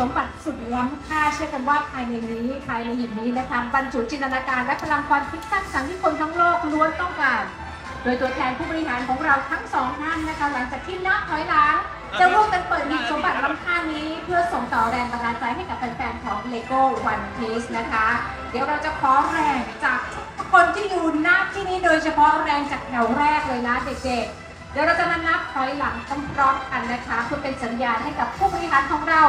สมบัติสุดล้ำค่าเชื่อกันว่าภายในนี้ภายในหีบนี้นะคะบรรจุจินตนาการและพลังความคิดสร้างสรรค์ที่คนทั้งโลกล้วนต้องการ โดยตัวแทนผู้บริหารของเราทั้งสองท่านนะคะหลังจากที่นับถอยหลังจะร่วมกันเปิดหีบสมบัติล้ำค่านี้ เพื่อส่งต่อแรงบันดาลใจให้กับแฟนๆของ LEGO One Piece นะคะ เดี๋ยวเราจะขอแรงจากทุกคนที่อยู่หน้าที่นี้โดยเฉพาะแรงจากแถวแรกเลยนะเด็กๆเดี๋ยวเราจะมานับถอยหลังพร้อมๆกันนะคะเพื่อเป็นสัญญาณให้กับผู้บริหารของเรา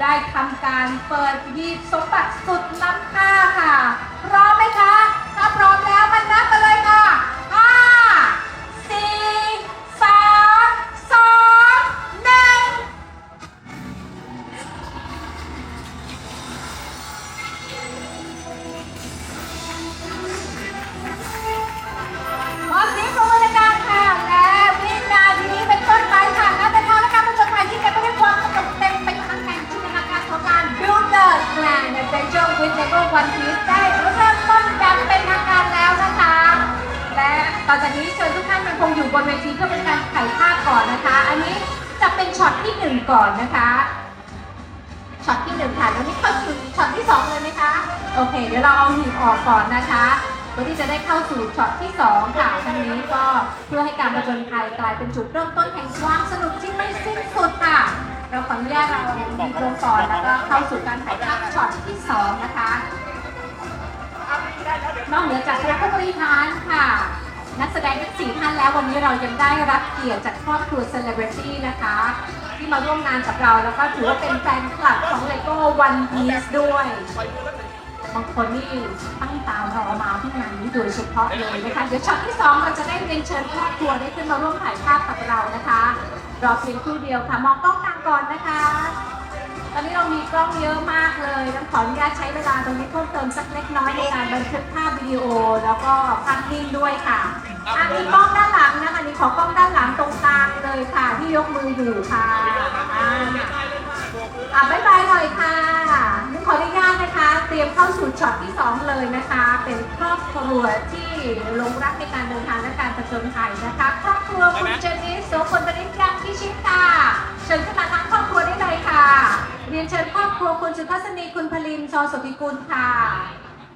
ได้ทำการเปิดหีบสมบัติสุดล้ำค่าค่ะ พร้อมไหมคะ ถ้าพร้อมแล้วมันนับไปเลย ก่อนนะคะเพื่อที่จะได้เข้าสู่ช็อตที่สองค่ะทั้งนี้ก็เพื่อให้การผจญภัยกลายเป็นจุดเริ่มต้นแห่งความสนุกที่ไม่สิ้นสุดค่ะ เราขออนุญาตเราหีบลงก่อนแล้วก็เข้าสู่การถ่ายภาพช็อตที่สองนะคะนอกเหนือจากคณะผู้บริหารค่ะ นักแสดงทั้งสี่ท่านแล้ววันนี้เรายังได้รับเกียรติจากครอบครัวเซเลบริตี้นะคะ ที่มาร่วมงานกับเราแล้วก็ถือว่าเป็นแฟนคลับของ LEGO One Piece ด้วย บางคนนี่ตั้งตารอมาที่งานนี้โดยเฉพาะเลยนะคะ เดี๋ยวช็อตที่ 2 เราจะได้เรียนเชิญครอบครัวได้ขึ้นมาร่วมถ่ายภาพกับเรานะคะ รอเพียงครู่เดียวค่ะ มองกล้องกลางก่อนนะคะ ตอนนี้เรามีกล้องเยอะมากเลยต้องขออนุญาตใช้เวลาตรงนี้เพิ่มเติมสักเล็กน้อยในการบันทึกภาพวิดีโอ แล้วก็ภาพนิ่งด้วยค่ะอะมีกล้องด้านหลังนะคะนี่ขอกล้องด้านหลังตรงกลางเลยค่ะ ที่ยกมืออยู่ค่ะอ่าอะบายบาย เตรียมเข้าสู่ช็อตที่ 2 เลยนะคะ เป็นครอบครัวที่ลงรักในการเดินทางและการผจญภัยนะคะ ครอบครัวคุณเจนิสโสพลบริยังพิชิตค่ะเชิญขึ้นมาทั้งครอบครัวได้เลยค่ะ เรียนเชิญครอบครัวคุณสุทัศนีคุณพลินชอสุธิกุลค่ะ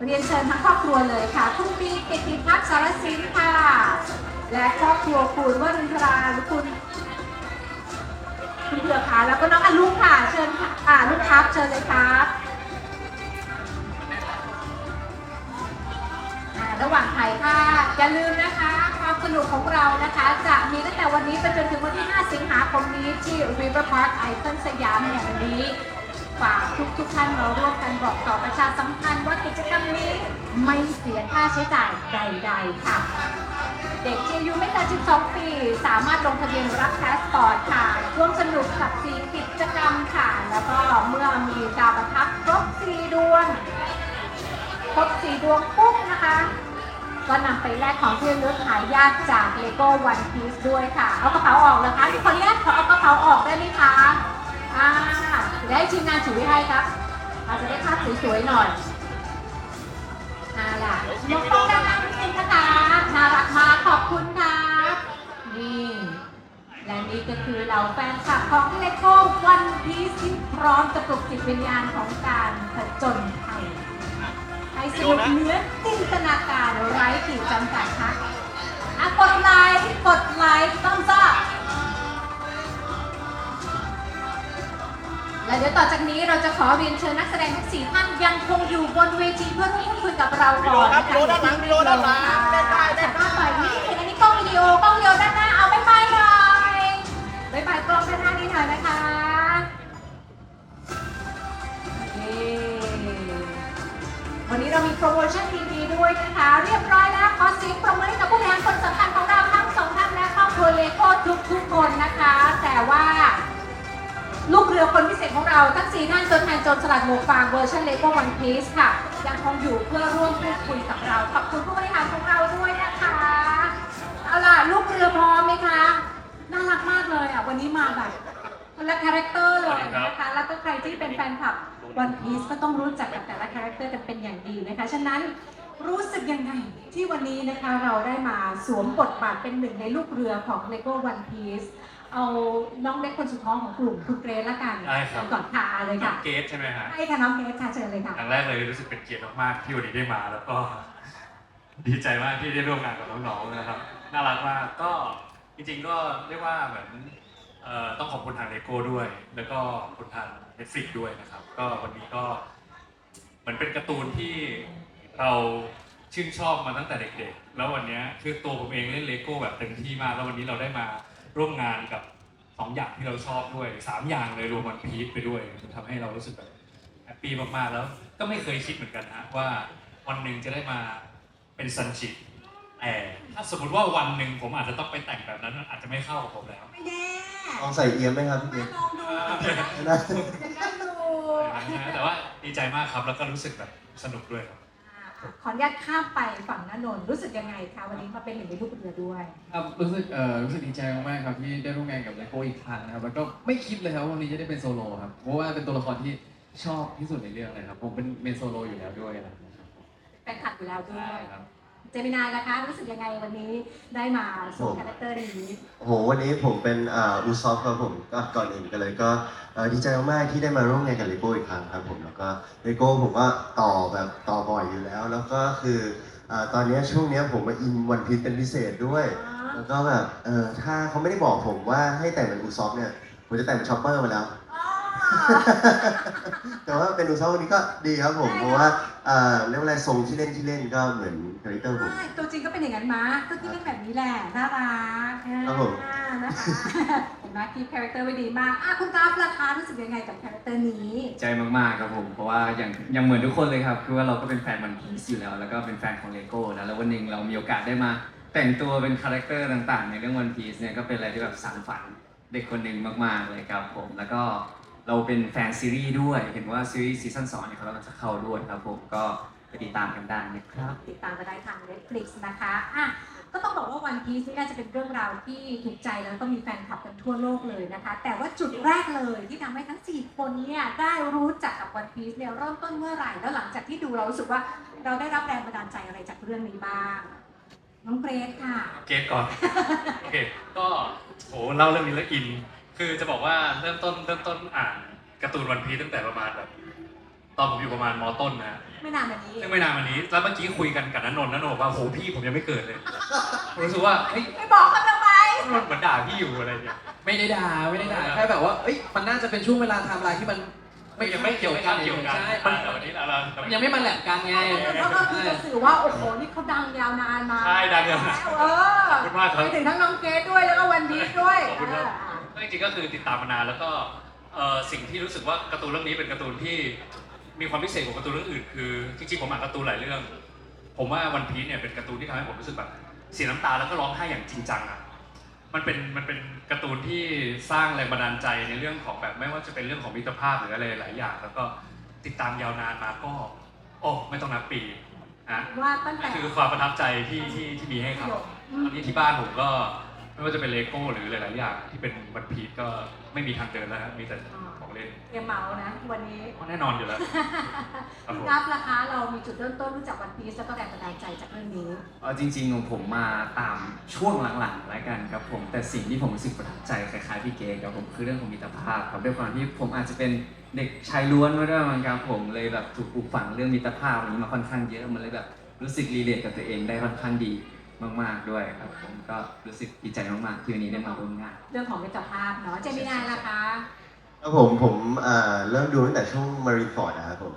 เรียนเชิญทั้งครอบครัวเลยค่ะ คุณปีกิติพัฒน์สารสินค่ะ และครอบครัวคุณวรินทราคุณคุณเผือกค่ะแล้วก็น้องอลุกค่ะเชิญค่ะลูกครับเชิญเลยครับ ระหว่างถ่ายภาพอย่าลืมนะคะ ความสนุกของเรานะคะ จะมีตั้งแต่วันนี้ไปจนถึงวันที่ 5 สิงหาคมนี้ที่ River Park ไอคอนสยามแห่งนี้ฝากทุกทุกท่านมาร่วมกันบอกต่อประชาสัมพันธ์ว่ากิจกรรมนี้ไม่เสียค่าใช้จ่ายใดๆค่ะ เด็กที่อายุไม่เกิน12 ปี สามารถลงทะเบียนรับพาสปอร์ตค่ะ ร่วมสนุกกับสีกิจกรรมค่ะ แล้วก็เมื่อมีดาวประทับครบสี่ดวง ครบสี่ดวงปุ๊บนะคะ ก็นำไปแลกของที่ระลึกหายากจาก LEGO One Piece ด้วยค่ะ เอากระเป๋าออกนะคะที่คนแรกขอเอากระเป๋าออกได้ไหมคะอ่าเดี๋ยวให้ทีมงานถือไว้ให้ครับ อาจจะได้ภาพสวยๆหน่อยน่ารักยกโต๊ะด้านหลังนิดนึงนะคะน่ารักมากขอบคุณครับนี่และนี่ก็คือเหล่าแฟนคลับของเลโก้วันพีซที่พร้อมจะปลุกจิตวิญญาณของการผจญภัย ให้สนุกเหนือจินตนาการไร้ขีดจำกัดค่ะอะกดไลค์กดไลค์ต้องซับและเดี๋ยวต่อจากนี้เราจะขอเรียนเชิญนักแสดงทั้งสี่ท่านยังคงอยู่บนเวทีเพื่อร่วมพูดคุยกับเราก่อนนะคะวิดีโอด้านหลังวิดีโอด้านหลังได้ได้ได้แต่ก็ปล่อยนี่อันนี้กล้องวิดีโอกล้องวิดีโอด้านหน้าเอาไปไปหน่อยไปไปกล้องด้านหน้านี้หน่อยนะคะ วันนี้เรามีโปรโมชั่นดีๆด้วยนะคะ เรียบร้อยแล้วขอเสียงปรบมือให้กับผู้บริหารคนสำคัญของเราทั้งสองท่านและครอบครัวเลโก้ทุกๆคนนะคะ แต่ว่าลูกเรือคนพิเศษของเราทั้งสี่ท่านตัวแทนจรสลัดหมวกฟางเวอร์ชันเลโก้วันพีซค่ะยังคงอยู่เพื่อร่วมพูดคุยกับเรา ขอบคุณผู้บริหารของเราด้วยนะคะ เอาล่ะ ลูกเรือพร้อมไหมคะ น่ารักมากเลยอะ วันนี้มาแบบ คนละคาแรคเตอร์เลยนะคะ แล้วก็ใครที่เป็นแฟนคลับวันพีซก็ต้องรู้จักกับแต่ละคาแรคเตอร์กันเป็นอย่างดีนะคะ ฉะนั้นรู้สึกยังไงที่วันนี้นะคะเราได้มาสวมบทบาทเป็นหนึ่งในลูกเรือของ LEGO One Piece เอาน้องเล็กคนสุดท้องของกลุ่มคุณเกรซละกันได้ครับ ก่อนค่ะเลยค่ะเกสใช่ไหมฮะให้ค่ะน้องเกรซค่ะเชิญเลยค่ะครั้งแรกเลยรู้สึกเป็นเกียรติมากๆที่วันนี้ได้มา แล้วก็ ดีใจมากที่ได้ร่วมงานกับน้องๆนะครับ น่ารักมากก็จริงๆก็เรียกว่าเหมือนเอ่อ ต้องขอบคุณทางเลโก้ด้วย แล้วก็ขอบคุณทาง Netflix ด้วยนะครับ ก็วันนี้ก็เหมือนเป็นการ์ตูนที่เราชื่นชอบมาตั้งแต่เด็กๆ แล้ววันนี้คือตัวผมเองเล่นเลโก้แบบเต็มที่มาก แล้ววันนี้เราได้มาร่วมงานกับสองอย่างที่เราชอบด้วยสามอย่างเลยรวมวันพีชไปด้วยมันทำให้เรารู้สึกแบบแฮปปี้มากๆแล้ว ก็ไม่เคยคิดเหมือนกันนะว่าวันหนึ่งจะได้มาเป็นซันจิ แต่ถ้าสมมติว่าวันหนึ่งผมอาจจะต้องไปแต่งแบบนั้นมันอาจจะไม่เข้ากับผมแล้ว ไม่แน่ลองใส่เอียมไหมครับพี่เกมาศลองดูนะยังได้ดูแต่ว่าดีใจมากครับแล้วก็รู้สึกแบบสนุกด้วยครับขออนุญาตข้ามไปฝั่งนนนท์รู้สึกยังไงคะวันนี้มาเป็นหนึ่งในลูกเรือด้วยครับรู้สึกเอ่อรู้สึกดีใจมากๆครับที่ได้ร่วมงานกับเลโก้อีกครั้งนะครับแล้วก็ไม่คิดเลยครับว่าวันนี้จะได้เป็นโซโล่ครับเพราะว่าเป็นตัวละครที่ชอบที่สุดในเรื่องเลยครับผมเป็นเมนโซโล่อยู่แล้วด้วยนะครับแฟนคลับอยู่แล้วด้วใช่ยครับ เจมินายนะคะ รู้สึกยังไงวันนี้ได้มาสวมคาแรคเตอร์นี้โอ้โหวันนี้ผมเป็นอ่าอูซอฟครับผมก็ก่อนอื่นกันเลยก็เอ่อดีใจมากๆที่ได้มาร่วมงานกับเลโก้อีกครั้งครับผมแล้วก็เลโก้ผมก็ต่อแบบต่อบ่อยอยู่แล้ว แล้วก็คืออ่าตอนเนี้ยช่วงเนี้ยผมมาอินวันพีซเป็นพิเศษด้วยแล้วก็แบบเออถ้าเขาไม่ได้บอกผมว่าให้แต่งเป็นอูซอฟเนี่ยผมจะแต่งเป็นชอปเปอร์มาแล้ว แต่ว่าเป็นอูซอฟวันนี้ก็ดีครับผม เพราะว่าเอ่อเรียกว่าอะไรทรงที่เล่นที่เล่นก็เหมือนคาแรคเตอร์ผม ใช่ตัวจริงก็เป็นอย่างนั้นมาก็ที่เป็นแบบนี้แหละ น่ารักครับผม อ่านะคะเห็นไหมที่คาแรคเตอร์ไว้ดีมากอะคุณกราฟราคารู้สึกยังไงกับคาแรคเตอร์นี้ ใจมากๆครับผม เพราะว่าอย่างอย่างเหมือนทุกคนเลยครับ คือว่าเราก็เป็นแฟนมันพีซอยู่แล้ว แล้วก็เป็นแฟนของเลโก้นะ แล้ววันหนึ่งเรามีโอกาสได้มา แต่งตัวเป็นคาแรคเตอร์ต่างๆ ในเรื่องวันพีซเนี่ย ก็เป็นอะไรที่แบบสานฝันเด็กคนหนึ่งมากๆเลยครับผม แล้วก็ เราเป็นแฟนซีรีส์ด้วย เห็นว่าซีรีส์ซีซั่นสองเนี่ยเขากำลังจะเข้าด้วยครับผมก็ไปติดตามกันได้นะครับ ติดตามกันได้ทาง Netflix นะคะอะก็ต้องบอกว่า One Piece นี่น่าจะเป็นเรื่องราวที่ถูกใจแล้วก็มีแฟนคลับกันทั่วโลกเลยนะคะ แต่ว่าจุดแรกเลยที่ทำให้ทั้ง 4 คนเนี่ยได้รู้จักกับ One Piece เนี่ยเริ่มต้นเมื่อไหร่ แล้วหลังจากที่ดูเรารู้สึกว่าเราได้รับแรงบันดาลใจอะไรจากเรื่องนี้บ้างน้องเกรซค่ะ เกสก่อน โอเค ก็โหเล่าเรื่องนี้แล้วอิน คือจะบอกว่าเริ่มต้นเริ่มต้นอ่านการ์ตูนวันพีตั้งแต่ประมาณแบบตอนผมอยู่ประมาณมต้นนะฮะไม่นานมานี้ซึ่งไม่นานมานี้ แล้วเมื่อกี้คุยกันกับนันนนท์นันนนท์บอกว่าโหพี่ผมยังไม่เกิดเลยผมรู้สึกว่าเฮ้ยไม่บอกเขาทำไมมันเหมือนด่าพี่อยู่อะไรเงี้ย ไม่ได้ด่าไม่ได้ด่าแค่แบบว่าเอ้ยมันน่าจะเป็นช่วงเวลาไทม์ไลน์ที่มันไม่ยังไม่เกี่ยวกันเกี่ยวกันใช่อ่ามันแต่วันนี้เราเรามันยังไม่มาแลบกันไงแล้วก็คือจะสื่อว่าโอ้โหนี่เขาดังยาวนานมาใช่ดังยาวนานเออขอบคุณมากครับไปถึงทั้งน้องเกรซด้วยแล้วก็วันพีชด้วยขอบคุณครับเออ ก็จริงๆก็คือติดตามมานานแล้วก็เอ่อสิ่งที่รู้สึกว่าการ์ตูนเรื่องนี้เป็นการ์ตูนที่มีความพิเศษกว่าการ์ตูนเรื่องอื่นคือจริงๆผมอ่านการ์ตูนหลายเรื่อง ผมว่าวันพี e เนี่ยเป็นการ์ตูนที่ทำให้ผมรู้สึกแบบเสียน้ำตาแล้วก็ร้องไห้อย่างจริงจังอะมันเป็นมันเป็นการ์ตูนที่สร้างแรงบันดาลใจในเรื่องของแบบไม่ว่าจะเป็นเรื่องของมิตรภาพหรืออะไรหลายอย่าง แล้วก็ติดตามยาวนานมาก็โอ้ไม่ต้องนับปีนะว่าตั้งแต่ คือความประทับใจที่ที่ที่มีให้เขาตอนนี้ที่บ้านผมก็ ไม่ว่าจะเป็นเลโก้หรือหลาย ๆ อย่างที่เป็นวันพีชก็ไม่มีทางเดินแล้วฮะมีแต่ของเล่นเตรียมเมาส์นะ วันนี้ก็แน่นอนอยู่แล้ว ครับคุณผม รับราคาเรามีจุดเริ่มต้นรู้จักวันพีซแล้วก็แรงบันดาลใจจากเรื่องนี้ เออจริงๆของผมมาตามช่วงหลังๆแล้วกันครับผมแต่สิ่งที่ผมรู้สึกประทับใจคล้ายๆพี่เก๋ครับผมคือเรื่องของมิตรภาพครับด้วยความที่ผมอาจจะเป็นเด็กชายล้วนมาด้วยมั้งครับผมเลยแบบถูกปลูกฝังเรื่องมิตรภาพนี้มาค่อนข้างเยอะมันเลยแบบรู้สึกรีเลทกับตัวเองได้ค่อนข้างดี มาก ๆด้วยครับ ผมก็รู้สึกดีใจมากๆที่วันนี้ได้มาร่วมงาน เรื่องของมิตรภาพเนาะเจมินายล่ะคะครับผมผมเอ่อเริ่มดูตั้งแต่ช่วงมารีฟอร์ดนะครับผม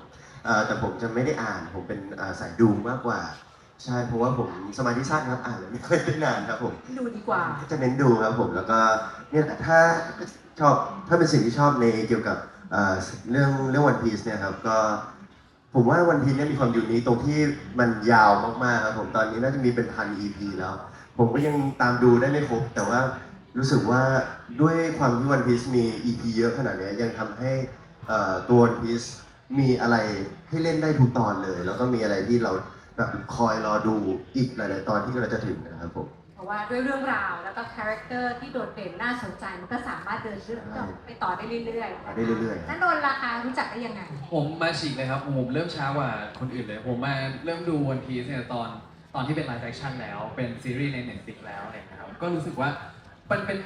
เอ่อแต่ผมจะไม่ได้อ่าน ผมเป็นอ่าสายดูมากกว่า ใช่เพราะว่าผมสมาธิสั้นครับอ่านแล้วไม่ค่อยได้นานครับผม ดูดีกว่า ก็จะเน้นดูครับผมแล้วก็เนี่ยถ้าชอบถ้าเป็นสิ่งที่ชอบในเกี่ยวกับเอ่อเรื่องเรื่องวันพีซเนี่ยครับก็ ผมว่าวันพีเนี่ยมีความอยู่นี้ตรงที่มันยาวมากๆครับผมตอนนี้น่าจะมีเป็นพัน EP แล้ว ผมก็ยังตามดูได้ไม่ครบ แต่ว่ารู้สึกว่าด้วยความที่วันพีซมี EP เยอะขนาดนี้ยังทำให้ตัววันพีซมีอะไรให้เล่นได้ทุกตอนเลย แล้วก็มีอะไรที่เราแบบคอยรอดูอีกหลาย ๆ ตอนที่เราจะถึงนะครับผม ราะว่าด้วยเรื่องราวแล้วก็คาแรคเตอร์ที่โดดเด่นน่าสนใจมันก็สามารถเดินเรื่องต่อไปต่อได้เรื่อยๆไปได้เรื่อยๆนั่นโดนราคารู้จักได้ยังไง ผมมาฉีกเลยครับ ผมเริ่มช้ากว่าคนอื่นเลย ผมมาเริ่มดูวันพีซเนี่ยตอนตอนที่เป็นไลฟ์แอคชั่นแล้ว เป็นซีรีส์ใน Netflix แล้วอะไรอย่างเงี้ยครับ ก็รู้สึกว่ามันเป็น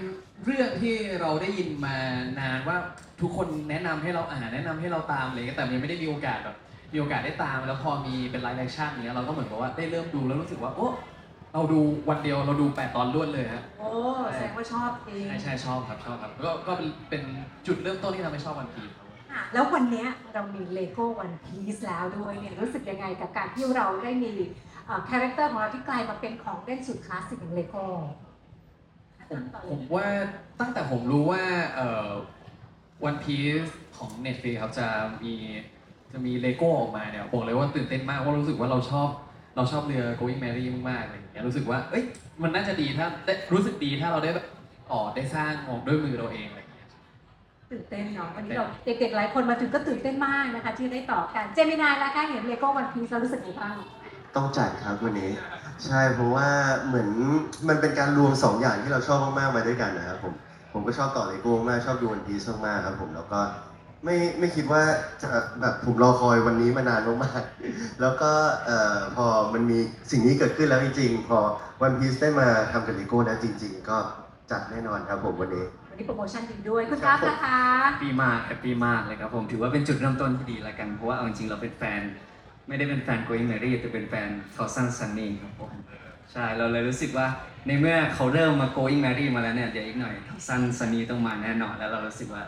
เรื่องที่เราได้ยินมานานว่าทุกคนแนะนำให้เราอ่านแนะนำให้เราตามอะไรเงี้ยแต่ยังไม่ได้มีโอกาสแบบมีโอกาสได้ตาม แล้วพอมีเป็นไลฟ์แอคชั่นเนี้ยเราก็เหมือนกับว่าได้เริ่มดูแล้วรู้สึกว่าโอ้ เราดูวันเดียวเราดูแปดตอนรวดเลยฮะ โอ้แสดงว่าชอบเองใช่ใช่ชอบครับชอบครับ ก็ก็เป็นเป็นจุดเริ่มต้นที่ทำให้ชอบวันพีชครับ ค่ะแล้ววันเนี้ยเรามีเลโก้วันพีซแล้วด้วยเนี่ยรู้สึกยังไงกับการที่เราได้มีคาแรคเตอร์ของเราที่กลายมาเป็นของเล่นสุดคลาสสิกอย่างเลโก้ ผมผมว่าตั้งแต่ผมรู้ว่าเอ่อวันพีซของ Netflix ครับจะมีจะมีเลโก้ออกมาเนี่ยบอกเลยว่าตื่นเต้นมากเพราะรู้สึกว่าเราชอบ เราชอบเรือ Going Merry มากๆอะไรอย่างเงี้ยรู้สึกว่า เอ้ย มันน่าจะดีถ้าได้รู้สึกดีถ้าเราได้แบบอ๋อได้สร้างออกด้วยมือเราเองอะไรอย่างเงี้ย ตื่นเต้นเนาะวันนี้เราเด็กๆหลายคนมาถึงก็ตื่นเต้นมากนะคะ ที่ได้ต่อกันเจมินายแล้วคะเห็นเลโก้วันพีซเรารู้สึกยังไงบ้างต้องจัดครับวันนี้ ใช่เพราะว่าเหมือนมันเป็นการรวมสองอย่างที่เราชอบมากๆมาด้วยกันนะครับผมผมก็ชอบต่อเลโก้มากชอบดูวันพีซมากๆครับผมแล้วก็ ไม่ไม่คิดว่าจะแบบผมรอคอยวันนี้มานานมากๆแล้วก็เอ่อพอมันมีสิ่งนี้เกิดขึ้นแล้วจริงๆ พอวันพีซได้มาทำกับเลโก้นะจริง ๆ ก็จัดแน่นอนครับผมวันนี้ วันนี้โปรโมชั่นดีด้วยคุณกราฟนะคะ แฮปปี้มากแฮปปี้มากเลยครับผมถือว่าเป็นจุดเริ่มต้นที่ดีแล้วกันเพราะว่าเอาจริงๆเราเป็นแฟน ไม่ได้เป็นแฟน Going Merry แต่เป็นแฟน Thousand Sunny ครับผมใช่เราเลยรู้สึกว่าในเมื่อเขาเริ่มมา Going Merry มาแล้วเนี่ยเดี๋ยวอีกหน่อย Thousand Sunny ต้องมาแน่นอนแล้วเรารู้สึกว่า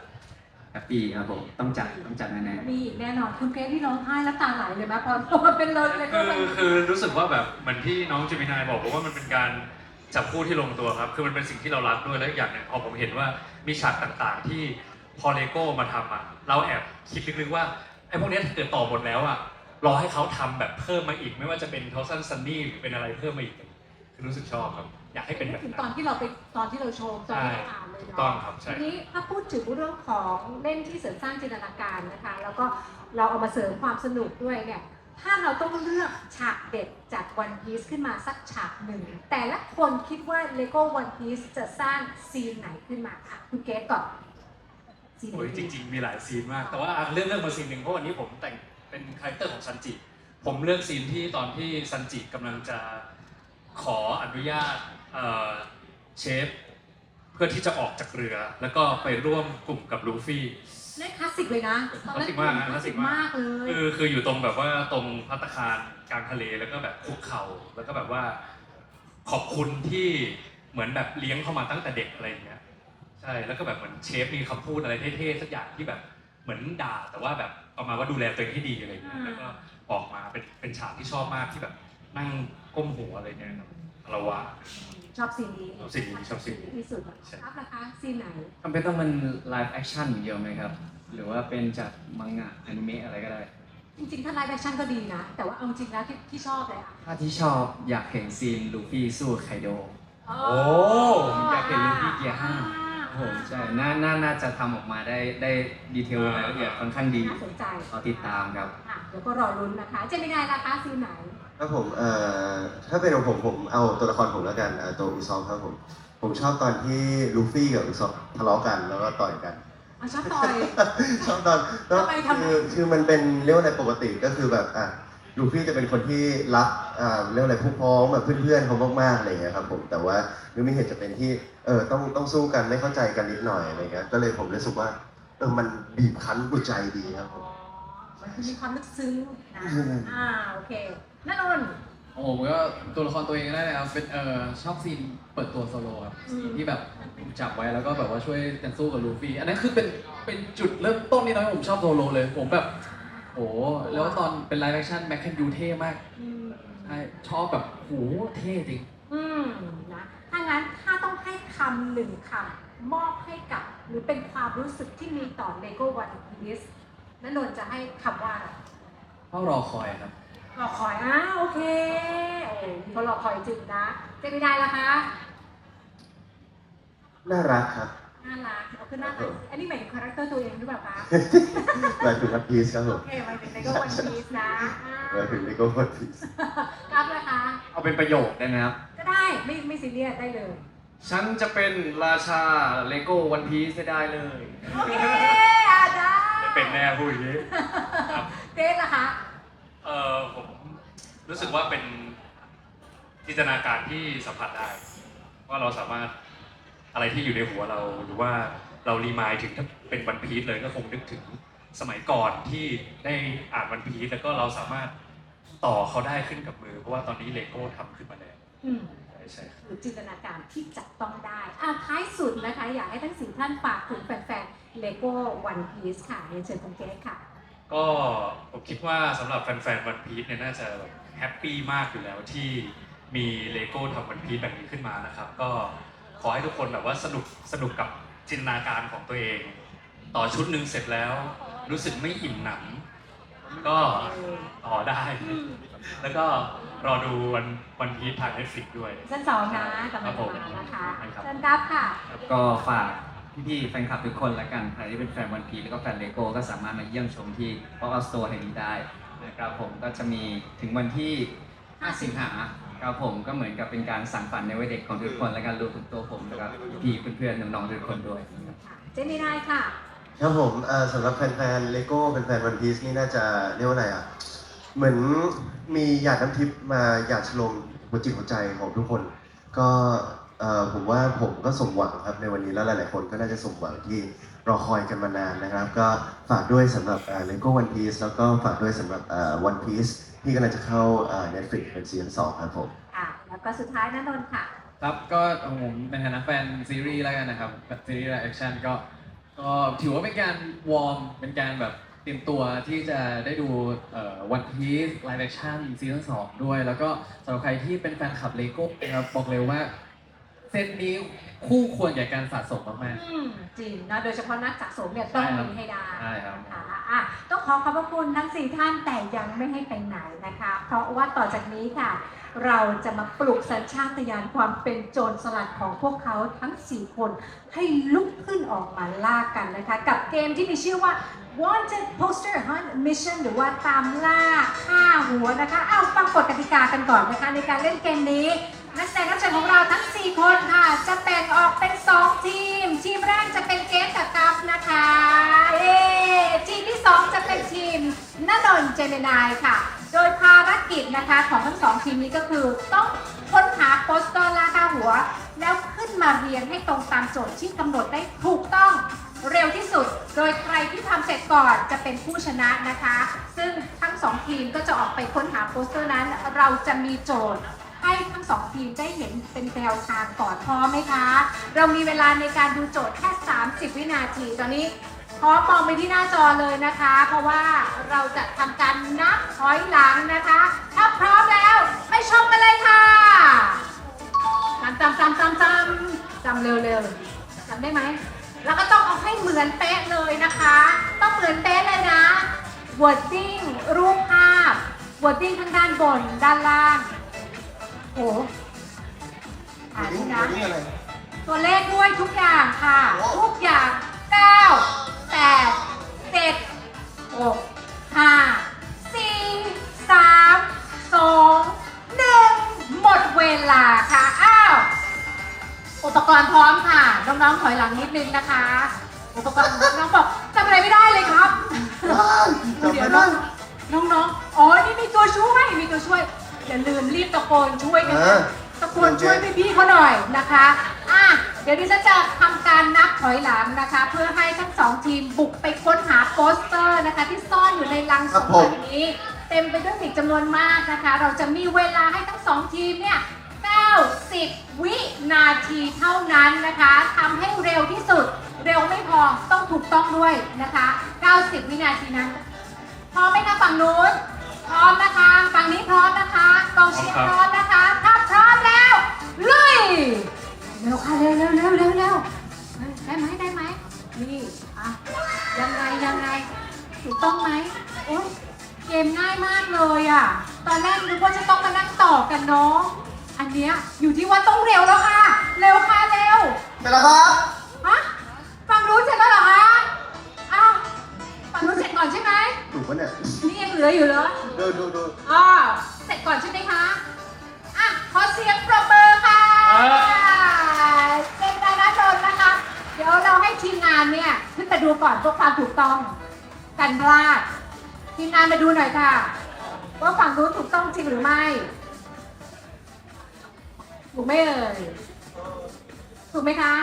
แฮปปี้ครับผมต้องจัดต้องจัดแน่ๆ มีอีกแน่นอนคุณเกรซที่ร้องไห้แล้วตาไหลเลยไหมพอพอมันเป็นรถเลโก้คือวันพีซคือรู้สึกว่าแบบเหมือนที่น้องเจมินายบอกผมว่ามันเป็นการจับคู่ที่ลงตัวครับ คือมันเป็นสิ่งที่เรารักด้วยและอีกอย่างหนึ่งพอผมเห็นว่ามีฉากต่างๆ ที่พอเลโก้มาทำอะเราแอบคิดลึกๆว่าไอ้พวกเนี้ยถ้าเกิดต่อหมดแล้วอะรอให้เขาทำแบบเพิ่มมาอีก ไม่ว่าจะเป็นทอสันซันนี่หรือเป็นอะไรเพิ่มมาอีก คือรู้สึกชอบครับ อยากให้เป็นแบบถึงนั้นตอนที่เราไปตอนที่เราโชว์ตอนที่เราอ่านเลยถูกเนาะต้องครับใช่ ทีนี้ถ้าพูดถึงเรื่องของเล่นที่เสริมสร้างจินตนาการนะคะ แล้วก็เราเอามาเสริมความสนุกด้วยเนี่ยถ้าเราต้องเลือกฉากเด็ดจาก One Piece ขึ้นมาสักฉากหนึ่ง แต่ละคนคิดว่า Lego One Piece จะสร้างซีนไหนขึ้นมาค่ะคุณเกรซก่อนซีนไหนโอ้ยจดีริง ๆ มีหลายซีนมาก แต่ว่าอะเรื่องเรื่องมาซีนหนึ่งเพราะวันนี้ผมแต่งเป็นคาแรคเตอร์ของซันจิ ผมเลือกซีนที่ตอนที่ซันจิกำลังจะ ขออนุญาตเอ่อเชฟ เพื่อที่จะออกจากเรือ แล้วก็ไปร่วมกลุ่มกับลูฟี่นั่นคลาสสิกเลยนะตอนนั้นคลาสสิกมากนะคลาสสิกคลาสสิกมามากกเลยคือคืออยู่ตรงแบบว่าตรงพัตตาคารกลางทะเลแล้วก็แบบคุกเข่าแล้วก็แบบว่า ขอบคุณที่เหมือนแบบเลี้ยงเข้ามาตั้งแต่เด็กอะไรอย่างเงี้ยใช่แล้วก็แบบเหมือนเชฟมีคำพูดอะไรเท่ๆสักอย่างที่แบบเหมือนด่าแต่ว่าแบบประมาณว่าดูแลตัวเองให้ดีอะไรอย่างเงี้ยแล้วก็ออกมาเป็นเป็นฉากที่ชอบมากที่แบบ นั่งก้มหัวอะไรเงี้ยครับเราว่าชอบซีนนี้ชอบซีนนี้ชอบซีนนี้ ที่สุดใช่ครับนะคะซีนไหนจำเป็นต้องเป็นไลฟ์แอคชั่นอย่างเดียวไหมครับ หรือว่าเป็นจากมังงะอนิเมะอะไรก็ได้ จริงๆถ้าไลฟ์แอคชั่นก็ดีนะ แต่ว่าเอาจริงแล้วที่ที่ชอบเลยอะถ้าที่ชอบอยากเห็นซีนลูฟี่สู้ไคโด โอ้อยากเห็นลูฟี่เกียร์ห้าผมใช่น่าน่าน่าจะทำออกมาได้ได้ดีเทลรายละเอียดค่อนข้างดีน่าสนใจ รอติดตามครับอะเดี๋ยวก็รอลุ้นนะคะ เจมินายราคาซีนไหน ครับผมเอ่อถ้าเป็นของผมผมเอาตัวละครผมแล้วกันเอ่อตัวอุซอฟครับผม ผมชอบตอนที่ลูฟี่กับอุซอฟทะเลาะกันแล้วก็ต่อยกันอะชอบต่อย ชอบตอนแล้วทำไมทำไม คือคือมันเป็นเรียกว่าอะไรปกติก็คือแบบอะลูฟี่จะเป็นคนที่รักอ่าเรียกว่าอะไรพวกพ้องแบบเพื่อนๆเขามากๆอะไรอย่างเงี้ยครับผมแต่ว่าลูมี่เห็นจะเป็นที่เออต้องต้องสู้กันไม่เข้าใจกันนิดหน่อยอะไรเงี้ยก็เลยผมรู้สึกว่าเออมันบีบคั้นหัวใจดีครับผมมันคือ มีความลึกซึ้งนะอืมอ่าโอเคนันนท์ของผมก็ตัวละครตัวเองได้เลยครับเป็นเออชอบซีนเปิดตัวโซโล่ครับอืมซีนที่แบบจับไว้แล้วก็แบบว่าช่วยกันสู้กับลูฟี่ อันนั้นคือเป็นเป็นจุดเริ่มต้นที่ทำให้ผมชอบโซโลเลย ผมแบบโอ้แล้วตอนเป็นไลฟ์แอคชั่นแม็กคนยูเท่มากอืมใช่ชอบแบบโหเท่จริง อืมนะถ้างั้นถ้าต้องให้คำหนึ่งคำมอบให้กับ หรือเป็นความรู้สึกที่มีต่อ Lego One Piece นั นนนท์จะให้คำว่าอะไรเฝ้ารอคอยครับ รอคอยอะโอเคโอ้มีคนรอคอยจริงนะเจมินายล่ะคะน่ารักครับ น่ารักเอาขึ้นหน้าตาอันนี้หมายถึงคาแรคเตอร์ตัวเองหรือเปล่าคะหมายถึงวันพีซครับผโอมเคหมายถึง Lego One Piece นะอ่าหมายถึงเลโก้วันพีซครับนะคะเอาเป็นประโยคได้ไหมครับ ก็ได้ไม่ไม่ซีเรียสได้เลย ฉันจะเป็นราชาเลโก้วันพีซได้เลย โอเคอะได้ไม่ เป็นแน่พูดอย่างนี้เกรซล่ะคะเออผมรู้สึกว่าเป็นจินตนาการที่สัมผัสได้ ว่าเราสามารถอะไรที่อยู่ในหัวเราหรือว่าเรารีมายถึงถ้าเป็นวันพีซเลยก็คงนึกถึงสมัยก่อนที่ได้อ่านวันพีซแล้วก็เราสามารถต่อเขาได้ขึ้นกับมือ เพราะว่าตอนนี้เลโก้ทำขึ้นมาแล้วอืมใช่ใช่ครับ หรือจินตนาการที่จับต้องได้อะท้ายสุดนะคะ อยากให้ทั้งสี่ท่านฝากถึงแฟนๆ Lego One Piece ค่ะเรียนเชิญคุณเกรซค่ะ ก็ผมคิดว่าสำหรับแฟนๆวันพีซเนี่ยน่าจะแบบแฮปปี้มากอยู่แล้วที่มีเลโก้ทำวันพีซแบบนี้ขึ้นมานะครับ ก็ขอให้ทุกคนแบบว่าสนุกสนุกกับจินตนาการของตัวเอง ต่อชุดหนึ่งเสร็จแล้ว รู้สึกไม่อิ่มหนำก็ต่อได้ แล้วก็รอดูวันวันพีซทาง Netflix ด้วย ชั้นสองนะกำลังจะมานะคะเชิญครับค่ะครับก็ฝาก พี่ๆแฟนคลับทุกคนละกันใครที่เป็นแฟนวันพีแล้วก็แฟนเลโก้ก็สามารถมาเยี่ยมชมที่ Pop Up Store แห่งนี้ได้นะครับผมก็จะมีถึงวันที่ 5 สิงหาครับผมก็เหมือนกับเป็นการสั่งฝันในวัยเด็กของทุกคนและการรวมถึงตัวผมแล้วก็พี่ๆเพื่อนๆน้องๆทุกคนด้วยเจมินายค่ะ ครับผมเอ่อสำหรับแฟนๆเลโก้แฟนๆวันพีซนี่น่าจะเรียกว่าอะไรอะ เหมือนมีหยาดน้ำทิพย์มาหยาดชโลมหัวจิตหัวใจของทุกคน ก็ เอ่อผมว่าผมก็สมหวังครับในวันนี้แล้วหลาย ๆ คนก็น่าจะสมหวังที่รอคอยกันมานานนะครับ ก็ฝากด้วยสำหรับเลโก้วันพีซแล้วก็ฝากด้วยสำหรับวันพีซที่กำลังจะเข้าเน็ตฟลิกเป็นซีซั่นสองครับผมอะแล้วก็สุดท้ายนะนนท์ค่ะ ครับก็ของผมในฐานะแฟนซีรีส์แล้วกันนะครับแบบซีรีส์ไลฟ์แอคชั่นก็ก็ถือว่าเป็นการวอร์มเป็นการแบบเตรียมตัวที่จะได้ดูวันพีซไลฟ์แอคชั่นซีซั่นสองด้วย แล้วก็สำหรับใครที่เป็นแฟนคลับเลโก้นะครับบอกเลยว่า เซตนี้คู่ควรแก่การสะสมมาก อืมจริงนะโดยเฉพาะนักสะสมเนี่ยต้องใช่ครับมีให้ได้ๆใช่ครับค่ะอะต้องขอขอบพระคุณทั้งสี่ท่านแต่ยังไม่ให้ไปไหนนะคะ เพราะว่าต่อจากนี้ค่ะ เราจะมาปลุกสัญชาตญาณความเป็นโจรสลัดของพวกเขาทั้ง 4 คน ให้ลุกขึ้นออกมาล่ากันนะคะ กับเกมที่มีชื่อว่า Wanted Poster Hunt Mission หรือว่าตามล่าฆ่าหัวนะคะอ้าวฟังกฎกติกากันก่อนนะคะ ในการเล่นเกมนี้ นักแสดงรับเชิญของเราทั้ง 4 คนค่ะ จะแบ่งออกเป็น 2 ทีม ทีมแรกจะเป็นเกสกับกัฟนะคะเย้ทีมที่ 2 จะเป็นทีมนนนเจมินายค่ะ โดยภารกิจนะคะของทั้งสองทีมนี้ก็คือ ต้องค้นหาโปสเตอร์ล่าค่าหัว แล้วขึ้นมาเรียงให้ตรงตามโจทย์ที่กำหนดได้ถูกต้องเร็วที่สุด โดยใครที่ทำเสร็จก่อนจะเป็นผู้ชนะนะคะ ซึ่งทั้งสองทีมก็จะออกไปค้นหาโปสเตอร์นั้น เราจะมีโจทย์ ให้ทั้งสองทีมได้เห็นเป็นแนวทางก่อนพร้อมไหมคะ เรามีเวลาในการดูโจทย์แค่ 30 วินาทีตอนนี้พร้อมมองไปที่หน้าจอเลยนะคะ เพราะว่าเราจะทำการนับถอยหลังนะคะ ถ้าพร้อมแล้วไปชมกันเลยค่ะจำจำจำจำจำจำเร็วๆจำได้ไหมแล้วก็ต้องเอาให้เหมือนเป๊ะเลยนะคะ ต้องเหมือนเป๊ะเลยนะ wording รูปภาพ wording ทั้งด้านบนด้านล่าง โอ้อ่านนี่นะ นี่อะไร ตัวเลขด้วยทุกอย่างค่ะ โอ้ ทุกอย่าง 9 8 7 6 5 4 3 2 1 หมดเวลาค่ะ อ้าว อุปกรณ์พร้อมค่ะ น้องๆถอยหลังนิดนึงนะคะ อุปกรณ์น้องบอกจำอะไรไม่ได้เลยครับจบเดี๋ยวไม่น้ได้องน้องๆอ๋อ นี่มีตัวช่วย มีตัวช่วย อย่าลืมรีบตะโกนช่วยกันเอนะอตะโกนช่วยพี่ๆเขาหน่อยนะคะอะเดี๋ยวดิฉันจะทำการนับถอยหลังนะคะ เพื่อให้ทั้งสองทีมบุกไปค้นหาโปสเตอร์นะคะ ที่ซ่อนอยู่ในลังสมบัตินี้ เต็มไปด้วยสิ่งจำนวนมากนะคะ เราจะมีเวลาให้ทั้งสองทีมเนี่ย90 วินาทีเท่านั้นนะคะทำให้เร็วที่สุด เร็วไม่พอต้องถูกต้องด้วยนะคะ 90 วินาทีนั้น พร้อมไหมคะฝั่งนู้น พร้อมนะคะฝั่งนี้พร้อมนะคะกองเชียร์พร้อมนะคะ ถ้าพร้อมแล้วลุยเร็วค่ะเร็วเร็วเร็วเร็วเร็วเฮ้ยได้ไหมได้ไหมนี่อะยังไงยังไงถูกต้องไหมโอ๊ยเกมง่ายมากเลยอะ ตอนแรกนึกว่าจะต้องมานั่งต่อกันเนาะอันเนี้ยอยู่ที่ว่าต้องเร็วแล้วค่ะ เร็วค่ะเร็วไปแล้วครับ ไหมถูกปะเนี่ย นี่ยังเหลืออยู่เหรอดูดูดูอ๋อเสร็จก่อนใช่ไหมคะอะขอเสียงปรบมือค่ะเอเป็นดาราโดนนะคะ เดี๋ยวเราให้ทีมงานเนี่ยขึ้นไปดูก่อนเพื่อความถูกต้องกันพลาดทีมงานมาดูหน่อยค่ะ ว่าฝั่งนู้นถูกต้องจริงหรือไม่ถูกไหมเอ่ยถูกไหมคะ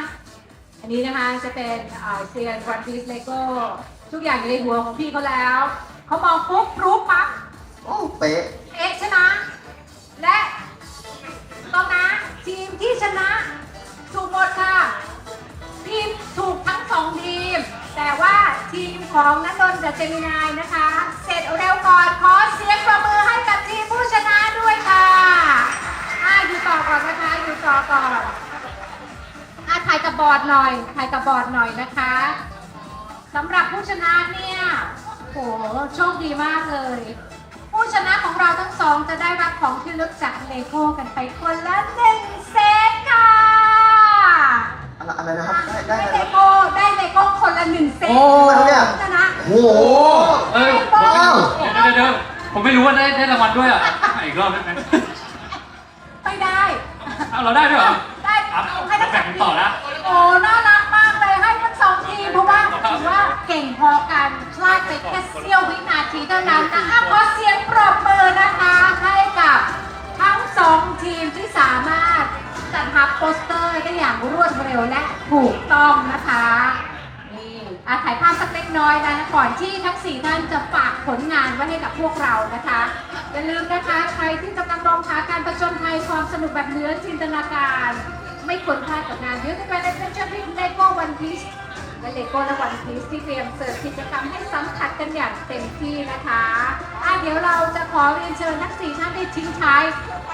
อันนี้นะคะจะเป็นเอ่อเซียนวันพีซเลโก้ทุกอย่างอยู่ในหัวของพี่เขาแล้ว เขามองปุ๊บรู้ปั๊บโอ้เป๊ะเอ๊ะชนะและต้องนะ ทีมที่ชนะถูกหมดค่ะ ทีมถูกทั้งสองทีม แต่ว่าทีมของนันนนท์กับเจมินายนะคะ เสร็จเร็วก่อนขอเสียงประมือให้กับทีมผู้ชนะด้วยค่ะอะอยู่ต่อก่อนนะคะอยู่ต่อก่อนอะถ่ายกับบอร์ดหน่อยถ่ายกับบอร์ดหน่อยนะคะสำหรับผู้ชนะเนี่ย โหโชคดีมากเลย ผู้ชนะของเราทั้งสองจะได้รับของที่ระลึกจากเลโก้กันไปคนละหนึ่งเซตค่ะอะไรอะไรนะครับได้ได้ได้อะไรเลครับ โก้ได้เลโก้คนละหนึ่งเซตโอ้ เนี่ยชนะ โอ้โห เอ้ยว้าวเดี๋ยวเดี๋ยวเดี๋ยวผมไม่รู้ว่าได้ได้รางวัลด้วยอะอะอีกรอบได้ไหมไม่ได้ เอาเราได้ด้วยเหรอ ได้ครับเอาให้ทั้งสแบ่องงทีต่อมนะ โอ้น่า แค่เสี้ยววินาทีเท่านั้นนะคะขอเสียงปรบมือนะคะให้กับทั้งสองทีมที่สามารถจัดทับโปสเตอร์ได้อย่างรวดเร็วและถูกต้องนะคะนี่อาถ่ายภาพสักเล็กน้อยนะก่อนที่ทั้งสี่ท่านจะฝากผลงานไว้ให้กับพวกเรานะคะอย่าลืมนะคะใครที่กำลังมองหาการผจญภัยความสนุกแบบเหนือจินตนาการ ไม่ควรพลาดกับงานยูทูบแและเลโก้และวันพีชที่เตรียมเสิร์ฟกิจกรรมให้สัมผัสกันอย่างเต็มที่นะคะอะเดี๋ยวเราจะขอเรียนเชิญทั้งสี่ท่านได้ทิ้งท้าย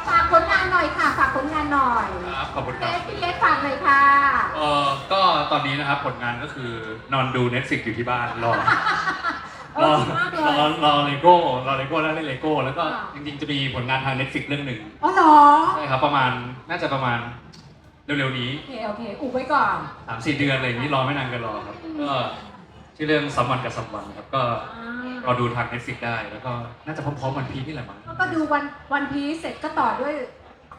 ฝากผลงานหน่อยค่ะ ฝากผลงานหน่อยครับขอบคุณคเอรับสพีเอสฝากเลยค่ะ เออก็ตอนนี้นะครับผลงานก็คือนอนดู Netflix อยู่ที่บ้านรอเอรออดีมากเลยรอรอเลโก้รอเลโก้แล้วเล่นเลโก้แล้วก็อ่า จริงๆจะมีผลงานทาง Netflix เรื่องหนึ่งอ๋อเหรอ ใช่ครับประมาณน่าจะประมาณ เร็วๆนี้โอเค โอเค อุบไว้ก่อน สามสี่เดือนอะไรอย่างนี้รอไม่นานเกันรอครับ ก็ชื่อเรื่องสัมวันกับสัมวันครับ ก็รอดูทาง Netflix ได้ แล้วก็น่าจะพร้อมๆวันพีนี่แหละมั้งแล้วก็ดูวันวันพีเสร็จก็ต่อด้วย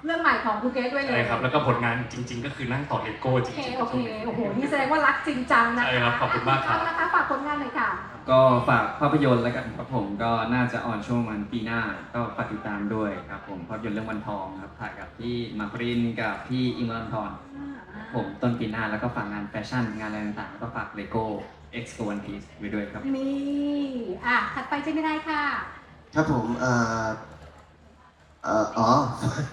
เรื่องใหม่ของคุณเกรซด้วยเลยใช่ครับ แล้วก็ผลงานจริง ๆ ก็คือนั่งต่อเลโก้จโอเค ริงๆโอเค โอ้โห นี่แสดงว่ารักจริงจังนะคะใช่ครับขอบคุณมากครับนะคะฝากผลงานหน่อยค่ะ ก็ฝากภาพยนตร์แล้วกันครับผมก็น่าจะออนช่วงวันปีหน้าก็ฝากติดตามด้วยครับผมภาพยนตร์เรื่องวันทองครับถ่ายกับพี่มาร์ครินกับพี่อิมรันทรผมต้นปีหน้าแล้วก็ฝากงานแฟชั่นงานอะไรต่างๆแล้วก็ฝากเลโก้ X One Piece ไว้ด้วยครับ นี่อะถัดไปจะไม่ได้ค่ะ ครับผมเอ่อเอ่ออ๋อ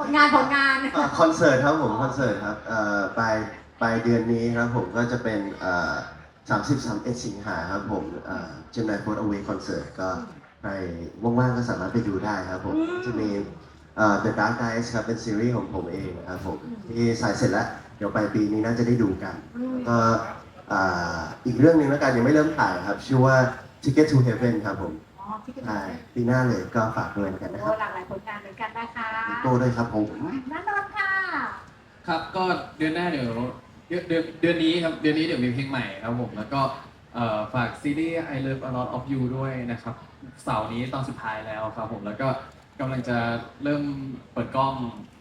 ผลงานผลงานอ่าคอนเสิร์ตครับผมคอนเสิร์ตครับเอ่อปลายปลายเดือนนี้ครับผมก็จะเป็นเอ่อ 30 31สิงหาครับผมเอ่อ Gemini Food Away Concert ก็ใครว่างๆก็สามารถไปดูได้ครับผมอืมจะมีเอ่อ The Dark Knight ครับ เป็นซีรีส์ของผมเองครับผมอืมที่ถ่ายเสร็จแล้ว เดี๋ยวปลายปีนี้น่าจะได้ดูกันอืมแล้วก็อ่าอีกเรื่องหนึ่งแล้วกันยังไม่เริ่มถ่ายครับ ชื่อว่า Ticket to Heaven ครับผมอ๋อที่เป็นใช่ปีหน้าเลยก็ฝากด้วยกันนะคโอ้รับหลากหลายผลงานเหมือนกันนะคะ โก้ด้วยครับผม นันนนท์ค่ะ ครับก็เดือนหน้าเดี๋ยว เดือนเดือนเดือนนี้ครับเดือนนี้เดี๋ยวมีเพลงใหม่ครับผมแล้วก็เอ่อฝากซีรีส์ I Love a Lot of You ด้วยนะครับเสาร์นี้ตอนสุดท้ายแล้วครับผมแล้วก็กำลังจะเริ่มเปิดกล้อง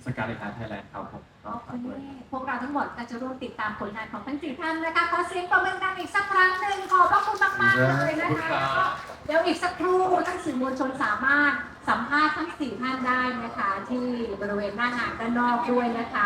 สกาเลตไทยแลนด์ครับผมก็ฝากด้วยพวกเราทั้งหมดก็จะร่วมติดตามผลงานของทั้งสี่ท่านนะคะขอเสียงปรบมือดังอีกสักครั้งหนึ่งขอบพระคุณมากๆเลยนะคะแล้วก็เดี๋ยวอีกสักครู่ทั้งสื่อมวลชนสามารถสัมภาษณ์ทั้งสี่ท่านได้นะคะ ที่บริเวณหน้างานด้านนอกด้วยนะคะ